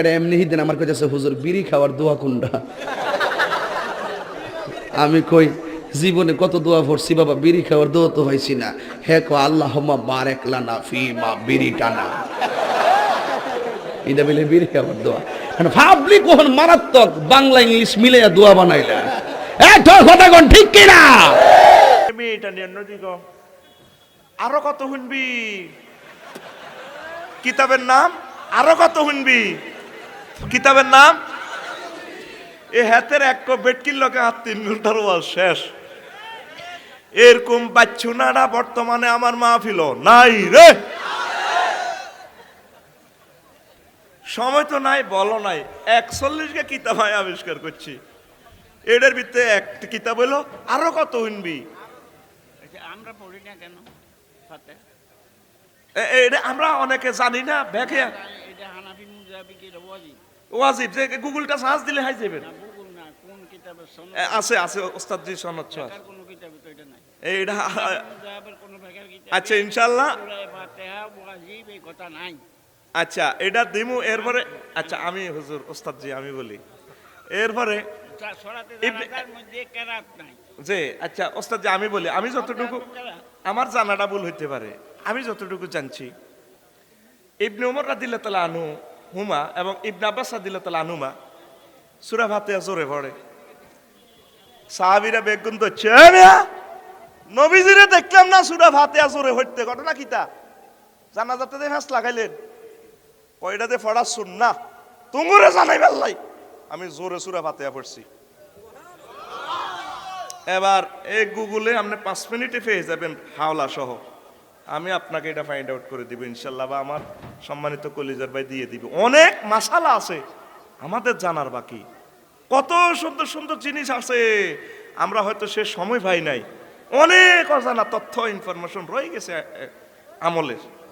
এটা এমনি আমার কাছে হুজুর, বিড়ি খাওয়ার দোয়া কোনটা? আমি কই, জীবনে কত দোয়া পড়ছি বাবা, বিড়ি খাওয়ার দোয়া তো হয়েছি না। হে আল্লাহ ফি মা বিড়ি টানা এটা বলে, বিড়ি খাওয়ার দোয়া। ভাবলি কখন মারাত্মক বাংলা ইংলিশ মিলে দোয়া বানাইলা। এ, তোর কথা কোন ঠিক কিনা? মেয়েটা নিয়ে আরও কত শুনবি? কিতাবের নাম, আরও কত শুনবি? কিতাবের নাম? এ হাতের এক বেটকির লোকে হাত তিন ঘণ্টার ওয়াজ শেষ। এরকম বাচ্চু নাড়া বর্তমানে আমার মাহফিল নাই রে। সময় তো নাই বলো নাই। একচল্লিশকে কিতাব আমি আবিষ্কার করছি। এটার ভিতরে একটা কিতাব হলো আরও কত শুনবি? আচ্ছা, আমরা পড়ি না কেন? এটা আমরা অনেকে জানি না ব্যাগে ওয়াজিব যে গুগলটা সার্চ দিলে হাই যাবেন। না বুকুল না কোন কিতাবের আছে আছে ওস্তাদ জি সনদ। নাই। এইটা আচ্ছা ইনশাল্লাহ আচ্ছা এটা দিমু এরপরে আচ্ছা আমি হুজুর ওস্তাদ জি আমি বলি। এরপরে যে আচ্ছা ওস্তাদ জি আমি বলি আমি যতটুকু আমার জানাটা ভুল হইতে পারে। আমি যতটুকু জানছি। ইবনে উমর রাদিল্লাহ তালা আনু হুমা এবং ইবনে আব্বাস তালা আনুমা সুরা ভাতে জোরে পড়ে। সাহাবিরা বেগুন তো নবীজিরে দেখলাম না সুরা ভাতে জোরে হইতে, ঘটনা কিতা জানা যাতে দিয়ে ফ্যাস লাগাইলেন। কয়টাতে ফড়া শুন না তুমুরে জানাই বেল্লাই আমি জোরে সুরা ভাতে পড়ছি। এবার এই গুগলে আপনি পাঁচ মিনিটে পেয়ে যাবেন হাওলা সহ আমি আপনাকে এটা ফাইন্ড আউট করে দিব, ইনশাল্লাহ, বা আমার সম্মানিত কলিজার ভাই দিয়ে দিব। অনেক মাসালা আছে, আমাদের জানার বাকি। কত সুন্দর সুন্দর জিনিস আছে, আমরা হয়তো সে সময় পাই নাই। অনেক অজানা তথ্য ইনফরমেশন রয়ে গেছে আমলের।